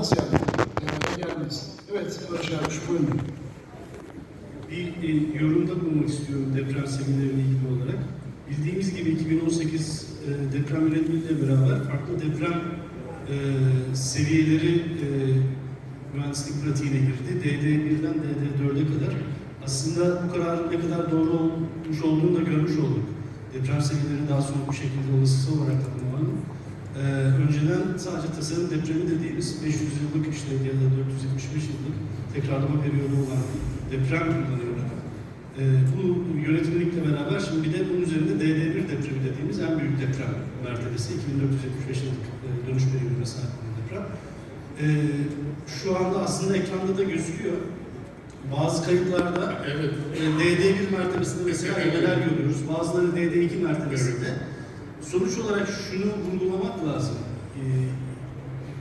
olmaz yani. Gelmez. Evet, Barış Ermiş buyurun. Bir e, yorumda bulunmak istiyorum deprem seviyelerine ilgili olarak. Bildiğimiz gibi 2018 e, deprem yönetmeliğiyle beraber farklı deprem e, seviyeleri e, mühendislik pratiğine girdi. DD1'den DD4'e kadar. Aslında bu kararın ne kadar doğru olmuş olduğunu da görmüş olduk. Deprem seviyeleri daha soğuk bir şekilde olasılıksal olarak tanımlanan. Ee, önceden sadece tasarım depremi dediğimiz 500 yıllık işte ya da 475 yıllık tekrarlama periyodu olan deprem kullanıyorduk. Ee, bu yönetmelikle beraber şimdi bir de bunun üzerinde DD1 depremi dediğimiz en büyük deprem mertebesi 2475 yıllık e, dönüş periyoduna sahip olan deprem. Ee, şu anda aslında ekranda da gözüküyor. Bazı kayıtlarda Evet. e, DD1 mertebesinde mesela emeler görüyoruz. Bazıları DD2 mertebesinde. Sonuç olarak şunu vurgulamak lazım. E,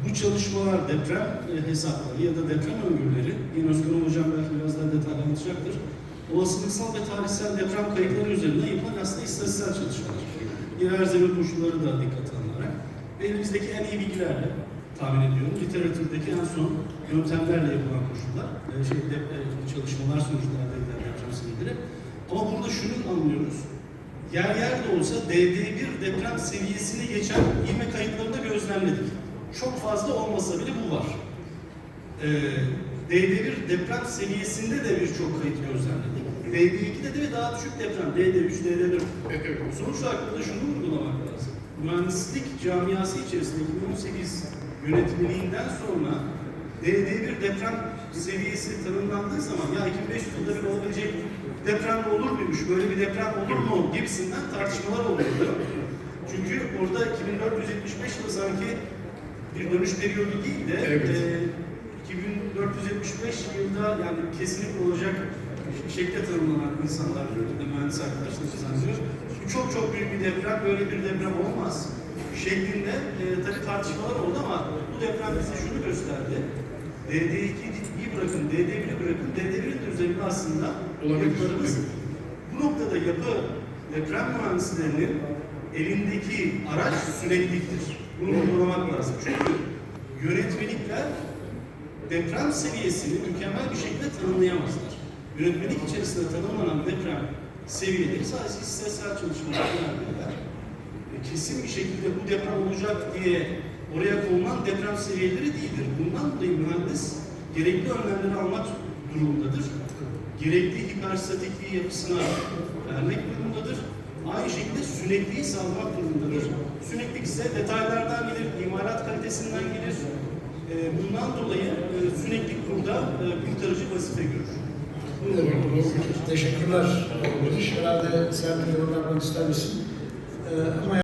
bu çalışmalar deprem e, hesapları ya da deprem öngörüleri, yine Özkan Hocam belki biraz daha detaylı anlatacaktır. Olasılıksal ve tarihsel deprem kayıtları üzerinde yapılan aslında istatistiksel çalışmalar. Yerel zemin koşulları da dikkate alınarak ve elimizdeki en iyi bilgilerle tahmin ediyorum. Literatürdeki en son yöntemlerle yapılan koşullar, e, şey, de, e, çalışmalar sonucunda elde edilen deprem seviyeleri. Ama burada şunu anlıyoruz. Yer yer de olsa DD1 deprem seviyesini geçen ivme kayıtlarında gözlemledik. Çok fazla olmasa bile bu var. Ee, DD1 deprem seviyesinde de birçok kayıt gözlemledik. DD2'de de daha düşük deprem, DD3, DD4. Evet. Sonuç olarak burada şunu vurgulamak lazım. Mühendislik camiası içerisinde 2018 yönetmeliğinden sonra DD1 deprem seviyesi tanımlandığı zaman ya 2500 yılda bir olabilecek deprem olur muymuş, böyle bir deprem olur mu gibisinden tartışmalar oluyordu. Çünkü orada 2475 yılı sanki bir dönüş periyodu değil de Evet. e, 2475 yılda yani kesinlikle olacak şekilde tanımlanan insanlar, de mühendis arkadaşlarımız anlıyor. Bu çok çok büyük bir deprem, böyle bir deprem olmaz şeklinde e, tabii tartışmalar oldu ama bu deprem bize şunu gösterdi. DD2'yi bırakın, DD1'i bırakın, DD1'in de üzerinde aslında yapılarımız bu noktada yapı deprem mühendislerinin elindeki araç sürekliliktir. Bunu vurgulamak lazım. Çünkü yönetmelikler deprem seviyesini mükemmel bir şekilde tanımlayamazlar. Yönetmelik içerisinde tanımlanan deprem seviyeleri sadece istatistiksel çalışmalar. E, kesin bir şekilde bu deprem olacak diye oraya konulan deprem seviyeleri değildir. Bundan dolayı mühendis gerekli önlemleri almak durumundadır. Gerekli hiperstatikliği yapısına vermek durumundadır. Aynı şekilde sürekliyi sağlamak durumundadır. Süreklilik ise detaylardan gelir, imalat kalitesinden gelir. E, bundan dolayı e, süreklilik burada e, kurtarıcı vazife görür. Evet, Teşekkürler. Herhalde sen de yorum yapmak ister misin? Ee, ama